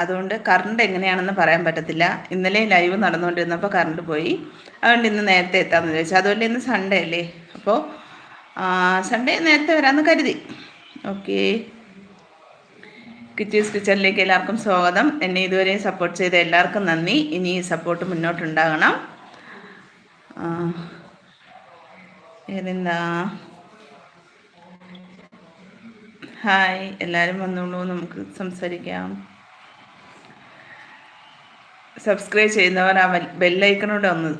അതുകൊണ്ട് കറണ്ട് എങ്ങനെയാണെന്ന് പറയാൻ പറ്റത്തില്ല. ഇന്നലെ ലൈവ് നടന്നുകൊണ്ടിരുന്നപ്പോൾ കറണ്ട് പോയി. അതുകൊണ്ട് ഇന്ന് നേരത്തെ എത്താമെന്ന് വിചാരിച്ചു. അതുകൊണ്ട് ഇന്ന് സൺഡേ അല്ലേ? അപ്പോൾ സൺഡേ നേരത്തെ വരാമെന്ന് കരുതി. ഓക്കെ കിച്ചീസ് കിച്ചണിലേക്ക് എല്ലാവർക്കും സ്വാഗതം. എന്നെ ഇതുവരെ സപ്പോർട്ട് ചെയ്ത എല്ലാവർക്കും നന്ദി. ഇനി സപ്പോർട്ട് മുന്നോട്ടുണ്ടാകണം. ഏതെന്താ? ഹായ് എല്ലാവരും വന്നോളൂ. നമുക്ക് സംസാരിക്കാം. സബ്സ്ക്രൈബ് ചെയ്യുന്നവർ ആ ബെല്ലൈക്കണോട് ഒന്ന്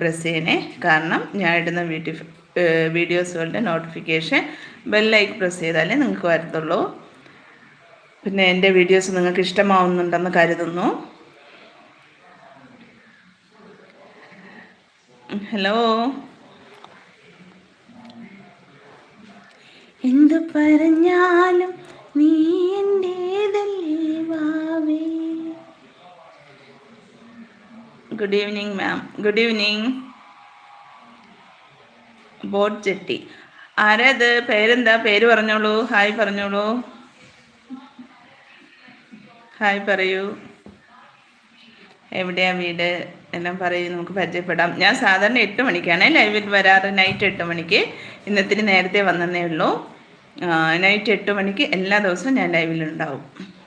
പ്രസ് ചെയ്യണേ. കാരണം ഞാൻ ഇടുന്ന വീഡിയോ വീഡിയോസുകളുടെ നോട്ടിഫിക്കേഷൻ ബെല്ലൈക്ക് പ്രസ് ചെയ്താലേ നിങ്ങൾക്ക് വരത്തുള്ളൂ. പിന്നെ എന്റെ വീഡിയോസ് നിങ്ങൾക്ക് ഇഷ്ടമാവുന്നുണ്ടെന്ന് കരുതുന്നു. ഹലോ എന്തു പറഞ്ഞാലും good evening ma'am good evening boat ചെട്ടി ആരാ ഇത്? പേരെന്താ? പേര് പറഞ്ഞോളൂ. ഹായ് പറഞ്ഞോളൂ. ഹായ് പറയൂ. എവിടെയാ വീട്? എല്ലാം പറയൂ. നമുക്ക് പരിചയപ്പെടാം. ഞാൻ സാധാരണ എട്ട് മണിക്കാണ് ലൈവിൽ വരാറ്. നൈറ്റ് എട്ട് മണിക്ക്. ഇന്നത്തിന് നേരത്തെ വന്നതേ ഉള്ളൂ. നൈറ്റ് എട്ട് മണിക്ക് എല്ലാ ദിവസവും ഞാൻ ലൈവിലുണ്ടാവും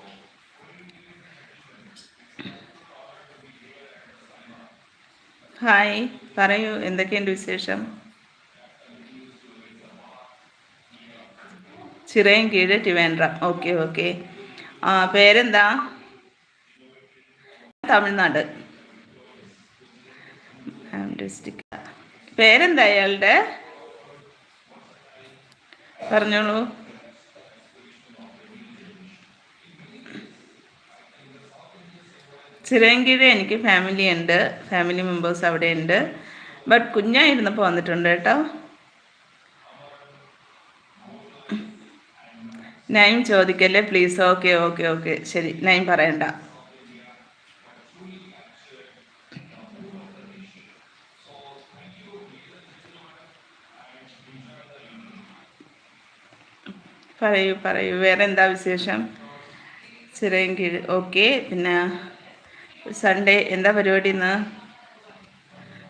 ഹായ് പറയൂ എന്തൊക്കെയുണ്ട് വിശേഷം? ചിറയും കീഴ് ട്രിവാൻഡ്രം ഓക്കെ ഓക്കെ. ആ പേരെന്താ? തമിഴ്നാട്. പേരെന്താ അയാളുടെ? പറഞ്ഞോളൂ. ചിറയൻകീഴ് എനിക്ക് ഫാമിലി ഉണ്ട്. ഫാമിലി മെമ്പേഴ്സ് അവിടെ ഉണ്ട്. ബട്ട് കുഞ്ഞായിരുന്നപ്പോൾ വന്നിട്ടുണ്ട് കേട്ടോ. നൈം ചോദിക്കല്ലേ? പ്ലീസ് ഓക്കെ ഓക്കെ ഓക്കെ ശരി നൈം പറയണ്ട. പറയൂ പറയൂ. വേറെ എന്താ വിശേഷം? ചിറയൻകീഴ് ഓക്കെ പിന്നെ സൺഡേ എന്താ പരിപാടി ഇന്ന്?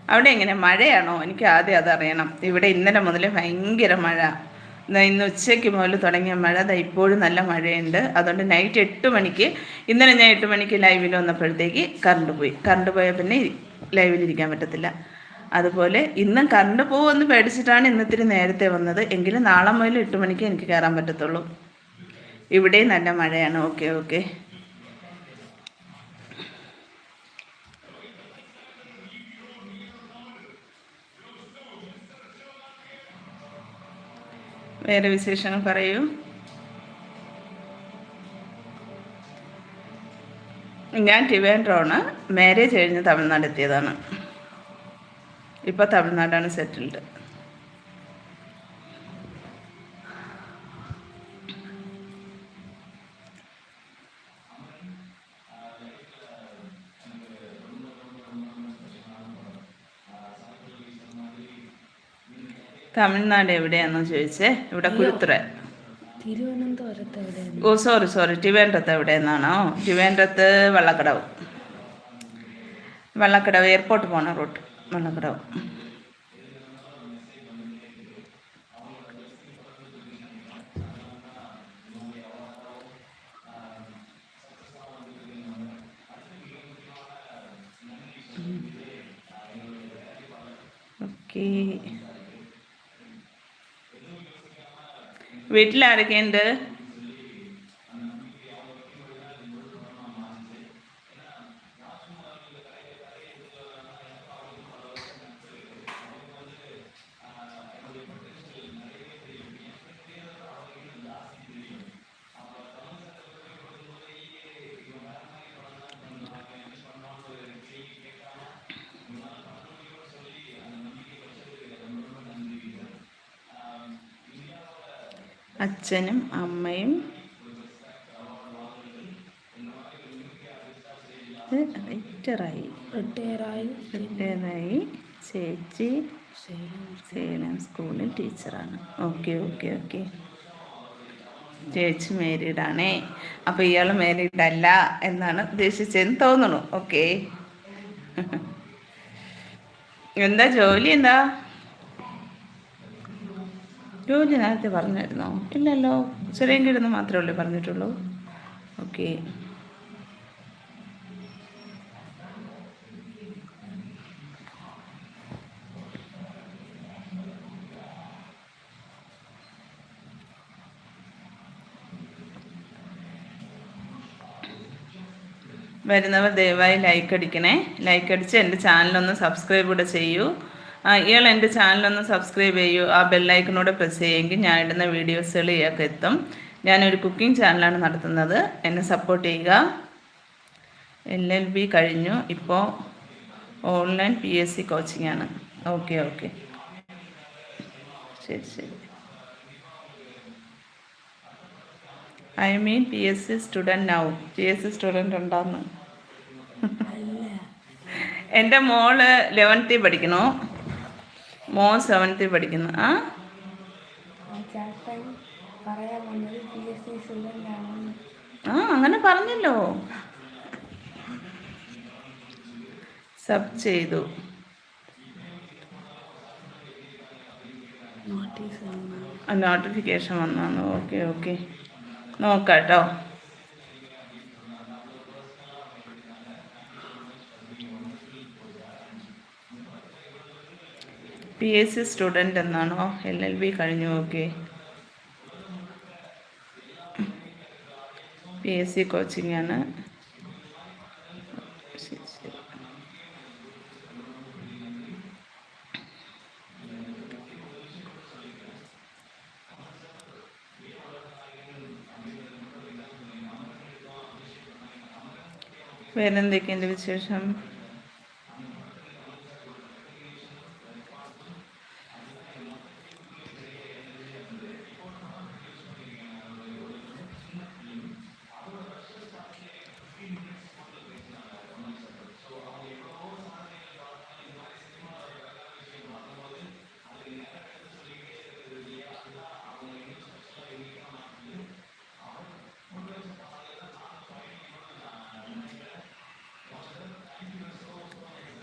അവിടെ എങ്ങനെ? മഴയാണോ? എനിക്ക് ആദ്യം അതറിയണം. ഇവിടെ ഇന്നലെ മുതൽ ഭയങ്കര മഴ. ഇന്ന് ഉച്ചയ്ക്ക് മുതൽ തുടങ്ങിയ മഴ. അതാ ഇപ്പോഴും നല്ല മഴയുണ്ട്. അതുകൊണ്ട് നൈറ്റ് എട്ട് മണിക്ക് ഇന്നലെ ഞാൻ എട്ട് മണിക്ക് ലൈവിൽ വന്നപ്പോഴത്തേക്ക് കറണ്ട് പോയി. കറണ്ട് പോയാൽ പിന്നെ ലൈവിൽ ഇരിക്കാൻ പറ്റത്തില്ല. അതുപോലെ ഇന്നും കറണ്ട് പോകുമെന്ന് പേടിച്ചിട്ടാണ് ഇന്നിത്തിരി നേരത്തെ വന്നത്. എങ്കിലും നാളെ മുതൽ എട്ട് മണിക്ക് എനിക്ക് കയറാൻ പറ്റത്തുള്ളൂ. ഇവിടെയും നല്ല മഴയാണ്. ഓക്കെ ഓക്കെ വേറെ വിശേഷങ്ങൾ പറയൂ. ഞാൻ ടിവാൻഡ്രോണ് മാരേജ് കഴിഞ്ഞ് തമിഴ്നാട് എത്തിയതാണ്. ഇപ്പോൾ തമിഴ്നാടാണ് സെറ്റിൽഡ് തമിഴ്നാട് എവിടെയാണെന്ന് ചോദിച്ചേ? ഇവിടെ കുരുത്തുറ ഓ സോറി സോറി. ട്രിവാൻഡ്രത്ത് എവിടെയെന്നാണോ ട്രിവാൻഡ്രത്ത് വള്ളക്കടവ്. വള്ളക്കടവ് എയർപോർട്ട് പോണ റൂട്ട്. വള്ളക്കടവ്. ഓക്കേ. വീട്ടിൽ അച്ഛനും അമ്മയും. റിട്ടയറായി. റിട്ടയറായി. റിട്ടയറായി. ചേച്ചി സേലം സേലം സ്കൂളിൽ ടീച്ചറാണ്. Okay okay okay. ചേച്ചി മേരീഡാണേ. അപ്പോൾ ഇയാൾ മേരീഡ് അല്ല എന്നാണ് ഉദ്ദേശിച്ചതെന്ന് തോന്നുന്നു. ഓക്കെ. എന്താ ജോലി എന്താ? ജോലി നേരത്തെ പറഞ്ഞായിരുന്നോ? ഇല്ലല്ലോ. ചെറിയ കിടന്ന് മാത്രമേ ഉള്ളൂ പറഞ്ഞിട്ടുള്ളൂ. ഓക്കെ. വരുന്നവർ ദയവായി ലൈക്ക് അടിക്കണേ. ലൈക്ക് അടിച്ച് എന്റെ ചാനലൊന്ന് സബ്സ്ക്രൈബ് കൂടെ ചെയ്യൂ. ഇയാൾ എന്റെ ചാനലൊന്ന് സബ്സ്ക്രൈബ് ചെയ്യൂ. ആ ബെല്ലൈക്കനോട് പ്രസ് ചെയ്യുമെങ്കിൽ ഞാൻ ഇടുന്ന വീഡിയോസുകൾ ഇയാൾക്ക് എത്തും. ഞാനൊരു കുക്കിംഗ് ചാനലാണ് നടത്തുന്നത്. എന്നെ സപ്പോർട്ട് ചെയ്യുക. എൽ എൽ ബി കഴിഞ്ഞു. ഇപ്പോൾ online P S C coaching ആണ്. ഓക്കെ ഓക്കെ ശരി ശരി. I mean P S C student now P S C student ഉണ്ടാന്ന്. എന്റെ മോൾ ലെവൻത്തിൽ പഠിക്കണു മോൻ സെവൻത്തിൽ പഠിക്കുന്നു. ആ? ആ അങ്ങനെ പറഞ്ഞല്ലോ. സബ് ചെയ്തു. നോട്ടിഫിക്കേഷൻ വന്നാണ് ഓക്കെ ഓക്കെ നോക്കാം കേട്ടോ പി എസ് സി സ്റ്റുഡന്റ് എന്നാണോ? എൽ എൽ ബി കഴിഞ്ഞു okay P S C coaching ആണ്. വേറെന്തൊക്കെയുണ്ട് വിശേഷം?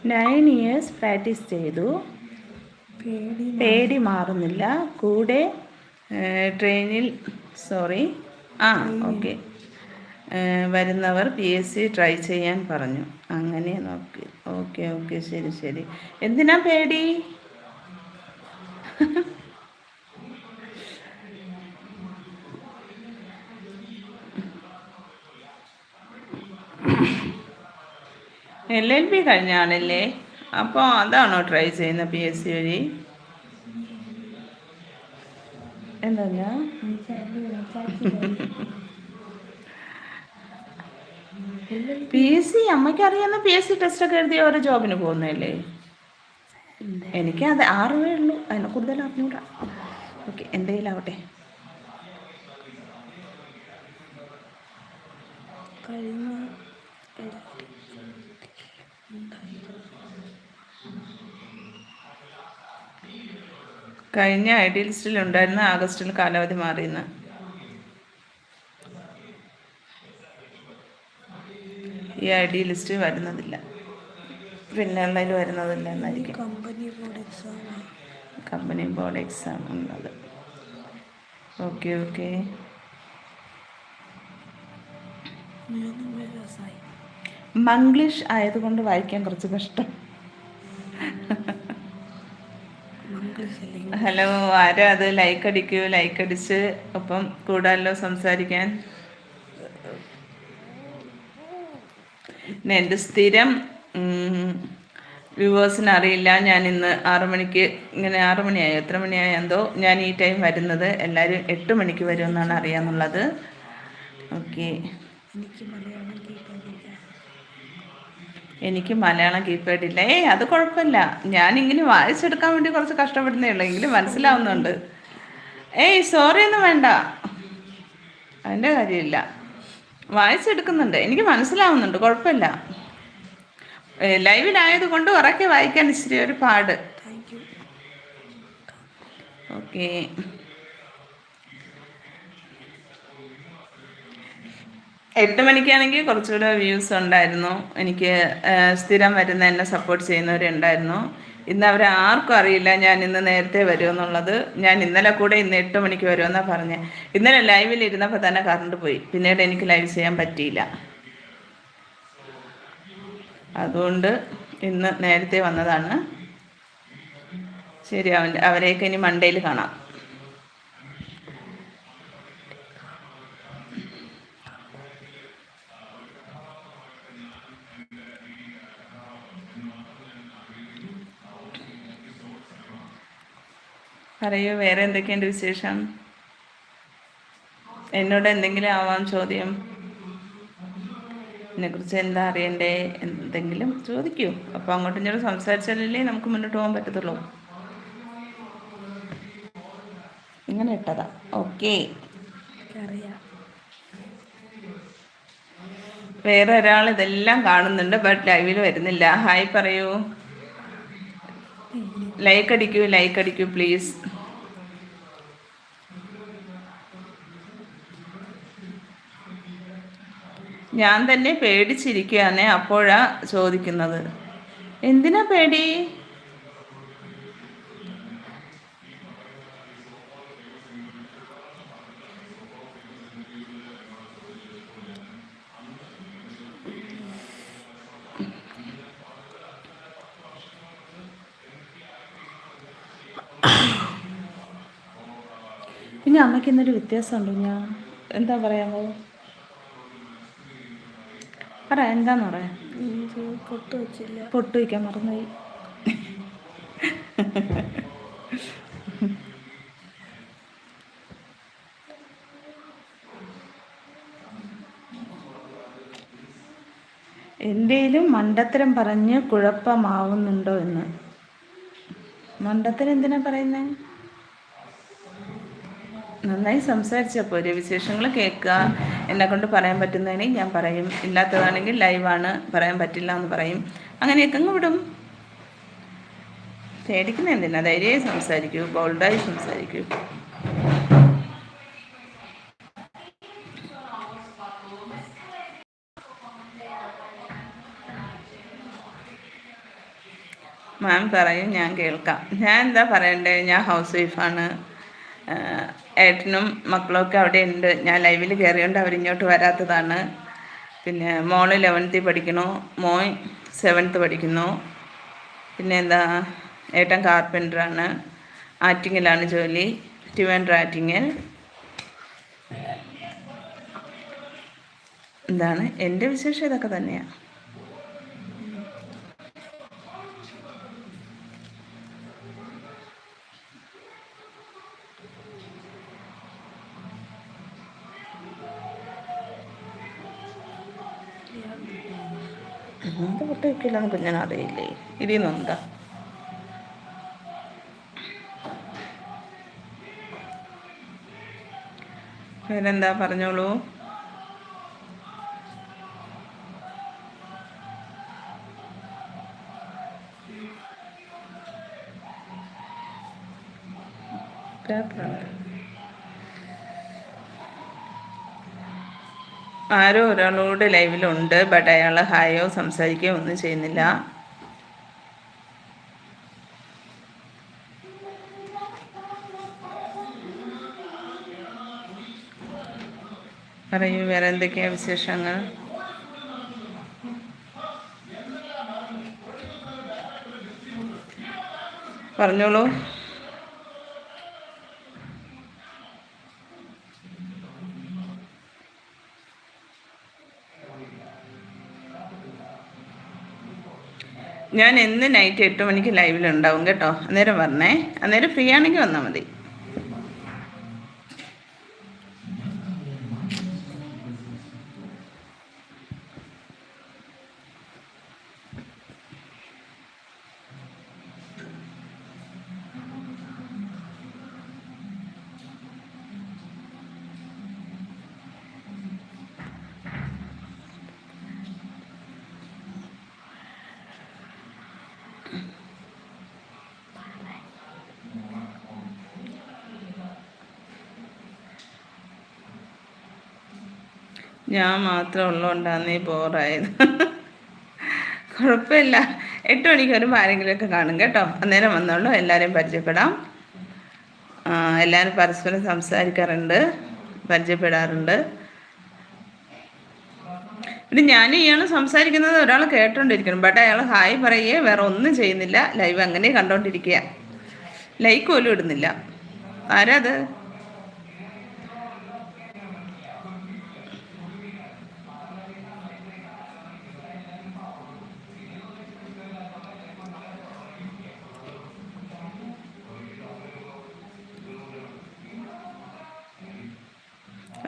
നയൻ ഇയേഴ്സ് പ്രാക്ടീസ് ചെയ്തു. പേടി പേടി മാറുന്നില്ല. കൂടെ ട്രെയിനിൽ സോറി ആ ഓക്കെ വരുന്നവർ പി എസ് സി ട്രൈ ചെയ്യാൻ പറഞ്ഞു. അങ്ങനെ നോക്കി. ഓക്കെ ഓക്കെ ശരി ശരി. എന്തിനാ പേടി? എൽ എൽ ബി കഴിഞ്ഞ ആളല്ലേ അപ്പോൾ അതാണോ ട്രൈ ചെയ്യുന്നത് പി എസ് സി വഴി? എന്താ? പി എസ് സി അമ്മയ്ക്ക് അറിയാവുന്ന പി എസ് സി ടെസ്റ്റ് ഒക്കെ എഴുതി ഓരോ ജോബിന് പോകുന്നതല്ലേ? എനിക്ക് അത് ആറ് രൂപയേ ഉള്ളൂ. അതിനെ കൂടുതൽ അറിഞ്ഞൂടാ. ഓക്കെ എന്തെങ്കിലും ആവട്ടെ കഴിഞ്ഞ കഴിഞ്ഞ ഐഡിയൽ ലിസ്റ്റിൽ ഉണ്ടായിരുന്ന ആഗസ്റ്റിൽ കാലാവധി മാറിയെന്ന്. ഈ ഐഡിയൽ ലിസ്റ്റ് വരുന്നതില്ല. പിന്നെ ഉള്ളതിൽ വരുന്നതില്ല എന്നായിരിക്കും. കമ്പനി ബോർഡ് എക്സാം ഉള്ളത്. Okay okay. മംഗ്ലീഷ് ആയതുകൊണ്ട് വായിക്കാൻ കുറച്ച് കഷ്ടം. ഹലോ ആരാ അത്? ലൈക്ക് അടിക്കൂ ലൈക്ക് അടിച്ച് ഒപ്പം കൂടാല്ലോ സംസാരിക്കാൻ. എന്റെ സ്ഥിരം? വ്യൂവേഴ്സിന് അറിയില്ല. ഞാൻ ഇന്ന് ആറു മണിക്ക് ഇങ്ങനെ ആറു മണിയായോ? എത്ര മണിയായോ? എന്തോ ഞാൻ ഈ ടൈം വരുന്നത് എല്ലാവരും എട്ട് മണിക്ക് വരുമെന്നാണ് അറിയാമെന്നുള്ളത് ഓക്കെ. എനിക്ക് മലയാളം കീപ്പേഡ് ഇല്ല ഏയ് അത് കുഴപ്പമില്ല. ഞാൻ ഞാനിങ്ങനെ വായിച്ചെടുക്കാൻ വേണ്ടി കുറച്ച് കഷ്ടപ്പെടുന്നേ ഉള്ളൂ. എങ്കിലും മനസ്സിലാവുന്നുണ്ട്. ഏയ് സോറി ഒന്നും വേണ്ട. അതിന്റെ കാര്യമില്ല. വായിച്ചെടുക്കുന്നുണ്ട്. എനിക്ക് മനസ്സിലാവുന്നുണ്ട്. കുഴപ്പമില്ല. ലൈവിലായത് കൊണ്ട് ഉറക്കെ വായിക്കാൻ ഇച്ചിരി ഒരു പാട്. ഓക്കെ എട്ട് മണിക്കാണെങ്കിൽ കുറച്ചുകൂടെ വ്യൂസ് ഉണ്ടായിരുന്നു. എനിക്ക് സ്ഥിരം വരുന്ന എന്നെ സപ്പോർട്ട് ചെയ്യുന്നവരുണ്ടായിരുന്നു. ഇന്ന് അവരെ ആർക്കും അറിയില്ല ഞാൻ ഇന്ന് നേരത്തെ വരുമെന്നുള്ളത് ഞാൻ ഇന്നലെ കൂടെ ഇന്ന് എട്ട് മണിക്ക് വരുമെന്നാണ് പറഞ്ഞത് ഇന്നലെ ലൈവിൽ ഇരുന്നപ്പോൾ തന്നെ കറണ്ട് പോയി. പിന്നീട് എനിക്ക് ലൈവ് ചെയ്യാൻ പറ്റിയില്ല. അതുകൊണ്ട് ഇന്ന് നേരത്തെ വന്നതാണ്. ശരി അവൻ അവരെയൊക്കെ ഇനി മൺഡേയിൽ കാണാം. പറയൂ വേറെ എന്തൊക്കെയുണ്ട് വിശേഷം? എന്നോട് എന്തെങ്കിലും ആവാം ചോദ്യം. എന്നെക്കുറിച്ച് എന്താ അറിയണ്ടേ? എന്തെങ്കിലും ചോദിക്കൂ. അപ്പോൾ അങ്ങോട്ടും ഇങ്ങോട്ടും സംസാരിച്ചാലല്ലേ നമുക്ക് മുന്നോട്ട് പോകാൻ പറ്റത്തുള്ളൂ. ഇങ്ങനെ ഇട്ടതാ. ഓക്കെ. വേറെ ഒരാൾ ഇതെല്ലാം കാണുന്നുണ്ട് ബട്ട് ലൈവിൽ വരുന്നില്ല. ഹായ് പറയൂ. ലൈക്ക് അടിക്കൂ ലൈക്ക് അടിക്കൂ പ്ലീസ്. ഞാൻ തന്നെ പേടിച്ചിരിക്കുകയാണ് അപ്പോഴാ ചോദിക്കുന്നത്. എന്തിനാ പേടി? പിന്നെ അമ്മയ്ക്ക് ഇന്നൊരു വ്യത്യാസമുണ്ടോ? ഞാൻ എന്താ പറയാമോ? പറ എന്താന്ന് പറയാ പൊട്ട് വെച്ചില്ല. പൊട്ട് വയ്ക്കാൻ മറന്നുപോയി. എന്തേലും മണ്ടത്തരം പറഞ്ഞ് കുഴപ്പമാവുന്നുണ്ടോ എന്ന്. മണ്ടത്തരം എന്തിനാ പറയുന്നേ? നന്നായി സംസാരിച്ചപ്പോ ഒരു വിശേഷങ്ങൾ കേൾക്കുക എന്നെ കൊണ്ട് പറയാൻ പറ്റുന്നതിന് ഞാൻ പറയും. ഇല്ലാത്തതാണെങ്കിൽ ലൈവാണ് പറയാൻ പറ്റില്ല എന്ന് പറയും. അങ്ങനെയൊക്കെ അങ്ങ് വിടും. പേടിക്കുന്ന എന്തിനാ? ധൈര്യമായി സംസാരിക്കൂ ബോൾഡായി സംസാരിക്കൂ. മാം പറയും ഞാൻ കേൾക്കാം. ഞാൻ എന്താ പറയണ്ടേ? ഞാൻ ഹൗസ് വൈഫാണ്. ഏട്ടനും മക്കളൊക്കെ അവിടെ ഉണ്ട് ഞാൻ ലൈവിൽ കയറിയോണ്ട് അവരിങ്ങോട്ട് വരാത്തതാണ്. പിന്നെ മോൾ ലെവൻത്തിൽ പഠിക്കണു മോൻ സെവൻത്ത് പഠിക്കുന്നു. പിന്നെ എന്താ ഏട്ടൻ കാർപ്പന്ററാണ് ആറ്റിങ്ങിലാണ് ജോലി. ട്രിവാൻഡ്ര ആറ്റിങ്ങൽ എന്താണ്? എന്റെ വിശേഷം ഇതൊക്കെ തന്നെയാണ് എന്ത് പൊട്ട് വയ്ക്കില്ലെന്ന് കുഞ്ഞിന് അറിയില്ലേ? ഇതിൽ പിന്നെന്താ പറഞ്ഞോളൂ? പേപ്പറുണ്ട് ആരോ ഒരാളോട് ലൈവിലുണ്ട് ബട്ട് അയാൾ ഹായോ സംസാരിക്കുകയോ ഒന്നും ചെയ്യുന്നില്ല. പറയൂ വേറെ എന്തൊക്കെയാണ് വിശേഷങ്ങൾ? പറഞ്ഞോളൂ. ഞാൻ എന്ന് നൈറ്റ് എട്ട് മണിക്ക് ലൈവിലുണ്ടാവും കേട്ടോ. അന്നേരം പറഞ്ഞേ അന്നേരം ഫ്രീ ആണെങ്കിൽ വന്നാൽ മതി. ഞാൻ മാത്രം ഉള്ളതുകൊണ്ടാണ് ഈ ബോറായത് കുഴപ്പമില്ല. എട്ട് മണിക്ക് വരുമ്പോൾ ആരെങ്കിലുമൊക്കെ കാണും കേട്ടോ. അന്നേരം വന്നോളൂ. എല്ലാവരെയും പരിചയപ്പെടാം. എല്ലാവരും പരസ്പരം സംസാരിക്കാറുണ്ട്. പരിചയപ്പെടാറുണ്ട്. പിന്നെ ഞാൻ ഇയാൾ സംസാരിക്കുന്നത് ഒരാൾ കേട്ടോണ്ടിരിക്കണം ബട്ട് അയാൾ ഹായ് പറയുകയെ വേറെ ഒന്നും ചെയ്യുന്നില്ല. ലൈവ് അങ്ങനെ കണ്ടോണ്ടിരിക്കുക. ലൈക്ക് പോലും ഇടുന്നില്ല. ആരാ അത്?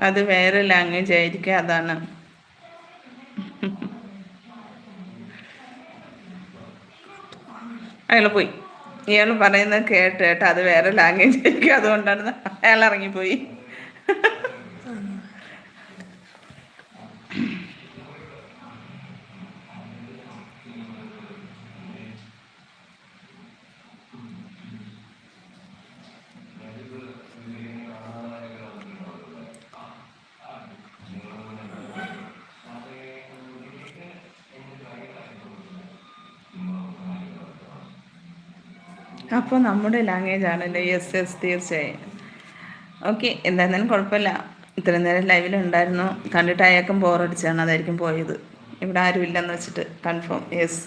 അത് വേറെ ലാംഗ്വേജ് ആയിരിക്കും അതാണ്. അയാൾ പോയി. ഇയാൾ പറയുന്നത് കേട്ട് കേട്ട് അത് വേറെ ലാംഗ്വേജ് ആയിരിക്കും അതുകൊണ്ടാണ് അയാൾ ഇറങ്ങിപ്പോയി. അപ്പോൾ നമ്മുടെ ലാംഗ്വേജ് ആണല്ലോ? യെസ് യെസ് തീർച്ചയായും. ഓക്കെ എന്തായിരുന്നാലും കുഴപ്പമില്ല. ഇത്രയും നേരം ലൈവിൽ ഉണ്ടായിരുന്നു. കണ്ടിട്ട് അയാൾക്കും ബോറടിച്ചാണ് അതായിരിക്കും പോയത്. ഇവിടെ ആരും ഇല്ലെന്ന് വെച്ചിട്ട് കൺഫേം യെസ്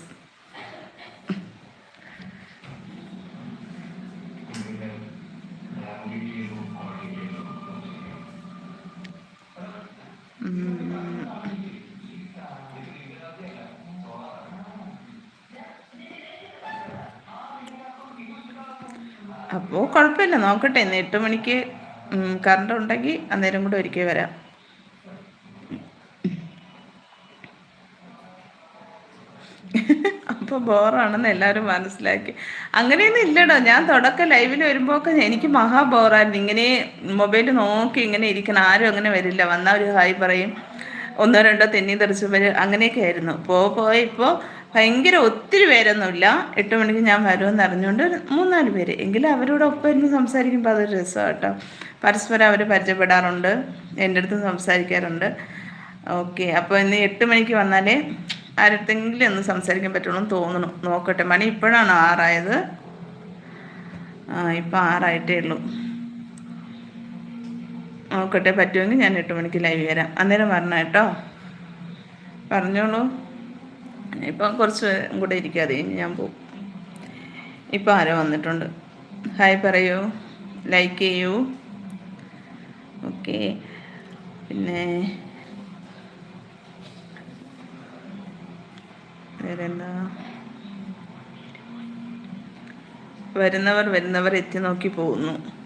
അപ്പോൾ കുഴപ്പമില്ല നോക്കട്ടെ. ഇന്ന് എട്ട് മണിക്ക് കറണ്ട് ഉണ്ടെങ്കിൽ അന്നേരം കൂടെ ഒരിക്കൽ വരാം. അപ്പോൾ ബോറാണെന്ന് എല്ലാവരും മനസ്സിലാക്കി. അങ്ങനെയൊന്നും ഇല്ലടോ. ഞാൻ തുടക്കം ലൈവിൽ വരുമ്പോഴൊക്കെ എനിക്ക് മഹാ ബോറായിരുന്നു. ഇങ്ങനെ മൊബൈൽ നോക്കി ഇങ്ങനെ ഇരിക്കണം. ആരും അങ്ങനെ വരില്ല. വന്നാൽ ഒരു ഹായ് പറയും. ഒന്നോ രണ്ടോ തെന്നി തെറിച്ച് വരും അങ്ങനെയൊക്കെ ആയിരുന്നു. പോ ഭയങ്കര ഒത്തിരി പേരൊന്നുമില്ല. എട്ട് മണിക്ക് ഞാൻ വരുമെന്ന് അറിഞ്ഞുകൊണ്ട് മൂന്നാൽ പേര്. എങ്കിലും അവരോട് ഒപ്പം ഇരുന്ന് സംസാരിക്കുമ്പോൾ അതൊരു രസമാണ് കേട്ടോ. പരസ്പരം അവർ പരിചയപ്പെടാറുണ്ട്. എന്റെ അടുത്ത് സംസാരിക്കാറുണ്ട്. ഓക്കെ. അപ്പോൾ ഇന്ന് എട്ട് മണിക്ക് വന്നാലേ ആരടുത്തെങ്കിലും ഒന്ന് സംസാരിക്കാൻ പറ്റുള്ളൂ എന്ന് തോന്നുന്നു. നോക്കട്ടെ. മണി ഇപ്പോഴാണ് ആറായത്. ആ ഇപ്പം ആറായിട്ടേ ഉള്ളൂ. നോക്കട്ടെ പറ്റുമെങ്കിൽ ഞാൻ എട്ട് മണിക്ക് ലൈവ് വരാം. അന്നേരം വരണം കേട്ടോ. പറഞ്ഞോളൂ. ഇപ്പം കുറച്ച് കൂടെ ഇരിക്കാതെ ഞാൻ പോകും ഇപ്പം ആരോ വന്നിട്ടുണ്ട്. ഹായ് പറയൂ. ലൈക്ക് ചെയ്യൂ. ഓക്കെ പിന്നെ വേറെന്താ? വരുന്നവർ വരുന്നവർ എത്തി നോക്കി പോകുന്നു.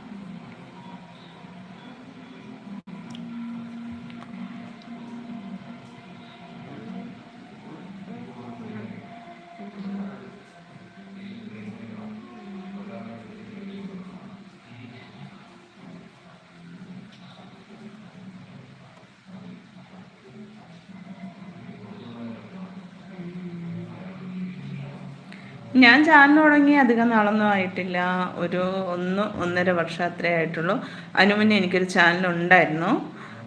ഞാൻ ചാനൽ തുടങ്ങി അധികം നാളൊന്നും ആയിട്ടില്ല. ഒരു ഒന്ന് ഒന്നര വർഷം അത്രേ ആയിട്ടുള്ളൂ. അതിനു മുന്നേ എനിക്കൊരു ചാനൽ ഉണ്ടായിരുന്നു.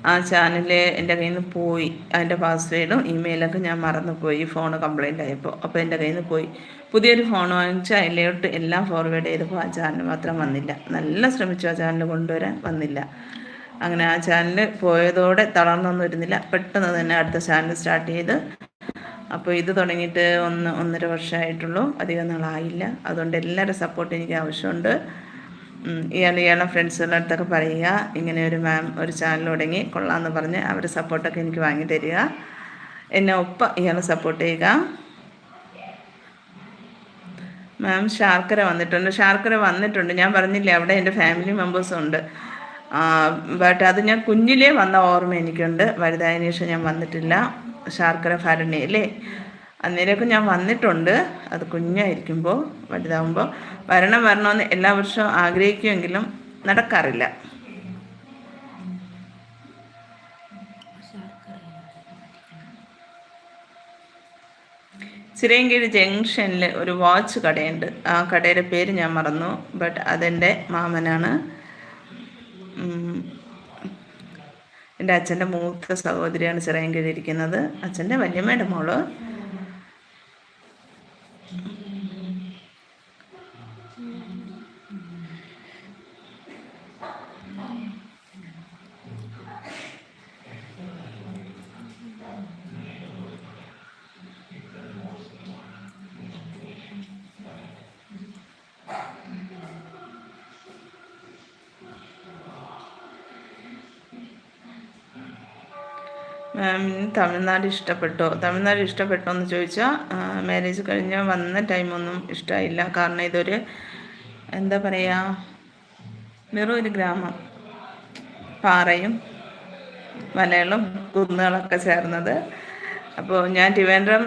ആ ചാനൽ എന്റെ കയ്യിൽ നിന്ന് പോയി. അതിന്റെ പാസ്വേഡും ഇമെയിലൊക്കെ ഞാൻ മറന്നുപോയി. ഫോൺ കംപ്ലൈന്റ് ആയപ്പോൾ അപ്പോൾ എന്റെ കയ്യിൽ നിന്ന് പോയി. പുതിയൊരു ഫോൺ വാങ്ങിച്ച് അതിലോട്ട് എല്ലാം ഫോർവേഡ് ചെയ്തപ്പോൾ ആ ചാനൽ മാത്രം വന്നില്ല. നല്ല ശ്രമിച്ചു ആ ചാനൽ കൊണ്ടുവരാൻ. വന്നില്ല. അങ്ങനെ ആ ചാനൽ പോയതോടെ തളർന്നൊന്നും ഇരുന്നില്ല. പെട്ടെന്ന് തന്നെ അടുത്ത ചാനൽ സ്റ്റാർട്ട് ചെയ്ത് അപ്പോൾ ഇത് തുടങ്ങിയിട്ട് ഒന്ന് ഒന്നര വർഷമായിട്ടുള്ളൂ. അധികം നാളായില്ല. അതുകൊണ്ട് എല്ലാവരുടെ സപ്പോർട്ട് എനിക്ക് ആവശ്യമുണ്ട്. ഇയാൾ ഇയാളെ ഫ്രണ്ട്സുകളുടെ അടുത്തൊക്കെ പറയുക. ഇങ്ങനെ ഒരു മാം ഒരു ചാനൽ തുടങ്ങി കൊള്ളാമെന്ന് പറഞ്ഞ് അവരുടെ സപ്പോർട്ടൊക്കെ എനിക്ക് വാങ്ങി തരിക. എന്നെ ഒപ്പം ഇയാളെ സപ്പോർട്ട് ചെയ്യുക. മാം ശാർക്കര വന്നിട്ടുണ്ട്. ശാർക്കര വന്നിട്ടുണ്ട്. ഞാൻ പറഞ്ഞില്ലേ അവിടെ എന്റെ ഫാമിലി മെമ്പേഴ്സും ഉണ്ട്. ബട്ട് അത് ഞാൻ കുഞ്ഞിലേ വന്ന ഓർമ്മ എനിക്കുണ്ട്. വലുതായതിനു ശേഷം ഞാൻ വന്നിട്ടില്ല. ശാർക്കര ഭരണി അല്ലേ? അന്നേരമൊക്കെ ഞാൻ വന്നിട്ടുണ്ട്. അത് കുഞ്ഞായിരിക്കുമ്പോൾ വലുതാവുമ്പോൾ വരണം വരണമെന്ന് എല്ലാ വർഷവും ആഗ്രഹിക്കുമെങ്കിലും നടക്കാറില്ല. ചിറയൻകീഴ് ജംഗ്ഷനിൽ ഒരു വാച്ച് കടയുണ്ട്. ആ കടയുടെ പേര് ഞാൻ മറന്നു. ബട്ട് അതെന്റെ മാമനാണ്. എന്റെ അച്ഛന്റെ മൂത്ത സഹോദരിയാണ് ചിറയൻകീഴ് കഴിഞ്ഞിരിക്കുന്നത് അച്ഛന്റെ വല്യമ്മയുടെ മോൾ. തമിഴ്നാട് ഇഷ്ടപ്പെട്ടോ? തമിഴ്നാട് ഇഷ്ടപ്പെട്ടോ എന്ന് ചോദിച്ചാൽ മാരേജ് കഴിഞ്ഞ് വന്ന ടൈമൊന്നും ഇഷ്ടമായില്ല കാരണം ഇതൊരു എന്താ പറയുക വെറും ഒരു ഗ്രാമം. പാറയും മലകളും കുന്നുകളൊക്കെ ചേർന്നത്. അപ്പോൾ ഞാൻ ട്രിവാൻഡ്രം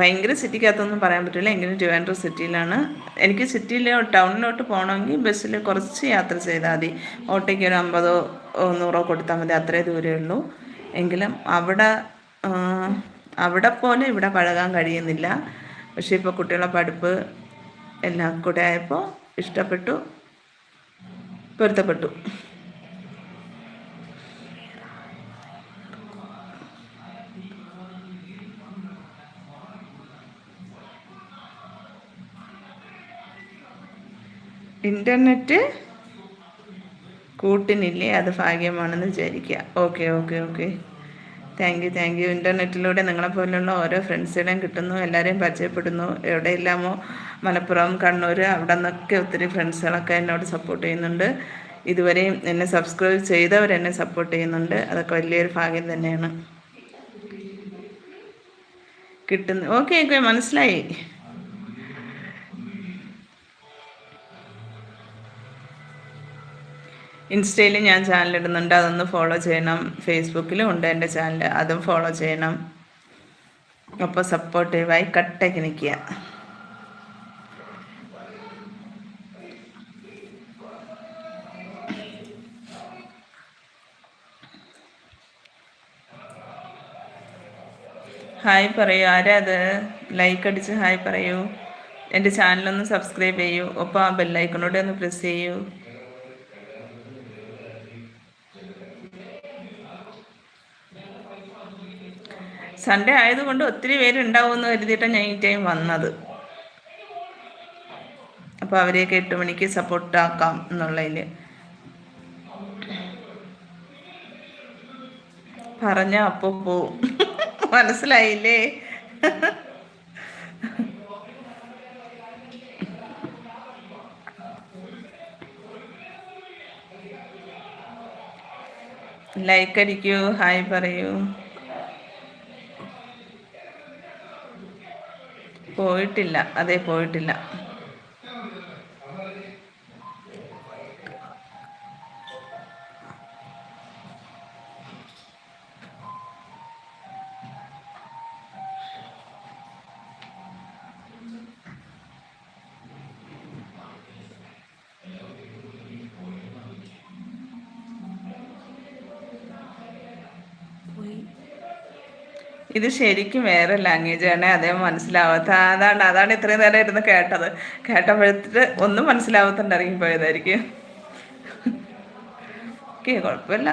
ഭയങ്കര സിറ്റിക്കകത്തൊന്നും പറയാൻ പറ്റില്ല. എങ്കിലും ട്രിവാൻഡ്രം സിറ്റിയിലാണ്. എനിക്ക് സിറ്റിയിൽ ടൗണിലോട്ട് പോകണമെങ്കിൽ ബസ്സിൽ കുറച്ച് യാത്ര ചെയ്താൽ മതി. ഓട്ടോയ്ക്ക് ഒരു അമ്പതോ നൂറോ കൊടുത്താൽ മതി. അത്രേ ദൂരമേ ഉള്ളൂ. എങ്കിലും അവിടെ അവിടെ പോലെ ഇവിടെ പഴകാൻ കഴിയുന്നില്ല. പക്ഷേ ഇപ്പോൾ കുട്ടികളുടെ പഠിപ്പ് എല്ലാം കൂടെ ആയപ്പോൾ ഇഷ്ടപ്പെട്ടു പൊരുത്തപ്പെട്ടു. ഇന്റർനെറ്റ് കൂട്ടിനില്ലേ? അത് ഭാഗ്യമാണെന്ന് വിചാരിക്കുക okay okay okay. Thank you thank you ഇന്റർനെറ്റിലൂടെ നിങ്ങളെപ്പോലുള്ള ഓരോ ഫ്രണ്ട്സിനെയും കിട്ടുന്നു എല്ലാവരെയും പരിചയപ്പെടുന്നു. എവിടെയെല്ലാമോ മലപ്പുറം കണ്ണൂർ അവിടെ നിന്നൊക്കെ ഒത്തിരി ഫ്രണ്ട്സുകളൊക്കെ എന്നോട് സപ്പോർട്ട് ചെയ്യുന്നുണ്ട്. ഇതുവരെയും എന്നെ സബ്സ്ക്രൈബ് ചെയ്തവരെന്നെ സപ്പോർട്ട് ചെയ്യുന്നുണ്ട്. അതൊക്കെ വലിയൊരു ഭാഗ്യം തന്നെയാണ്. കിട്ടുന്നു ഓക്കെ ഓക്കെ മനസ്സിലായി. ഇൻസ്റ്റയിൽ ഞാൻ ചാനൽ ഇടുന്നുണ്ട്. അതൊന്ന് ഫോളോ ചെയ്യണം. ഫേസ്ബുക്കിലും ഉണ്ട് എന്റെ ചാനൽ അതും ഫോളോ ചെയ്യണം. അപ്പോൾ സപ്പോർട്ടീവായി കട്ടയ്ക്ക് നിൽക്കുക. ഹായ് പറയൂ. ആരാ അത്? ലൈക്ക് അടിച്ച് ഹായ് പറയൂ. എന്റെ ചാനലൊന്ന് സബ്സ്ക്രൈബ് ചെയ്യൂ. ഒപ്പം ആ ബെല്ലൈക്കണോടെ ഒന്ന് പ്രസ് ചെയ്യൂ. സൺഡേ ആയതുകൊണ്ട് ഒത്തിരി പേരുണ്ടാവും എന്ന് കരുതിയിട്ടാണ് ഞാൻ ഈ ടൈം വന്നത്. അപ്പോൾ അവരെയൊക്കെ എട്ട് മണിക്ക് സപ്പോർട്ട് ആക്കാം എന്നുള്ളതിൽ. പറഞ്ഞ അപ്പോൾ പോവും മനസ്സിലായില്ലേ? ലൈക്ക് അടിക്കൂ ഹായ് പറയൂ. പോയിട്ടില്ല. അതെ പോയിട്ടില്ല. ഇത് ശരിക്കും വേറെ ലാംഗ്വേജ് ആണ്. അതേ മനസ്സിലാവാത്ത അതാണ് അതാണ് ഇത്രയും നേരം ഇരുന്ന് കേട്ടത്. കേട്ടപ്പോഴത്തേക്ക് ഒന്നും മനസ്സിലാവാത്തോണ്ട് ഇറങ്ങിപ്പോയതായിരിക്കും ഓക്കെ കുഴപ്പമില്ല.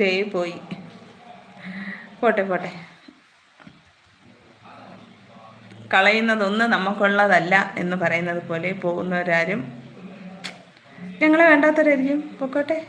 ദേ പോയി. പോട്ടെ പോട്ടെ. കളയുന്നതൊന്നും നമുക്കുള്ളതല്ല എന്ന് പറയുന്നത് പോലെ പോകുന്നവരാരും ഞങ്ങളെ വേണ്ടാത്തവരായിരിക്കും. പൊക്കോട്ടെ.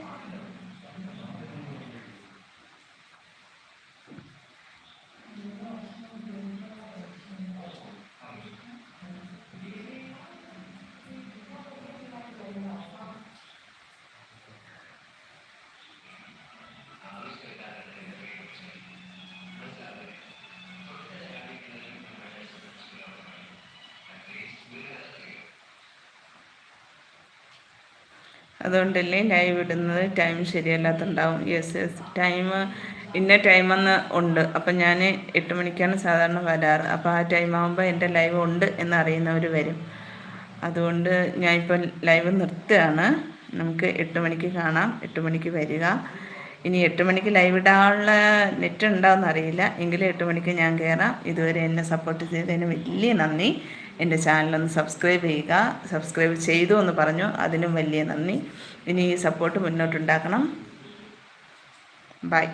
അതുകൊണ്ടല്ലേ ലൈവ് ഇടുന്നത്? ടൈം ശരിയല്ലാത്തുണ്ടാവും. യെസ് യെസ് ടൈം ഇന്ന ടൈമെന്ന് ഉണ്ട്. അപ്പം ഞാൻ എട്ട് മണിക്കാണ് സാധാരണ വരാറ്. അപ്പോൾ ആ ടൈം ആകുമ്പോൾ എന്റെ ലൈവ് ഉണ്ട് എന്ന് അറിയുന്നവർ വരും. അതുകൊണ്ട് ഞാൻ ഇപ്പം ലൈവ് നിർത്തുകയാണ്. നമുക്ക് എട്ട് മണിക്ക് കാണാം. എട്ട് മണിക്ക് വരിക. ഇനി എട്ട് മണിക്ക് ലൈവ് ഇടാനുള്ള നെറ്റ് ഉണ്ടാവുമെന്ന് അറിയില്ല. എങ്കിലും എട്ട് മണിക്ക് ഞാൻ കയറാം ഇതുവരെ എന്നെ സപ്പോർട്ട് ചെയ്തതിന് വലിയ നന്ദി. എന്റെ ചാനലൊന്ന് സബ്സ്ക്രൈബ് ചെയ്യുക. സബ്സ്ക്രൈബ് ചെയ്തു എന്ന് പറഞ്ഞു. അതിനും വലിയ നന്ദി. ഇനി ഈ സപ്പോർട്ട് മുന്നോട്ടുണ്ടാക്കണം. ബൈ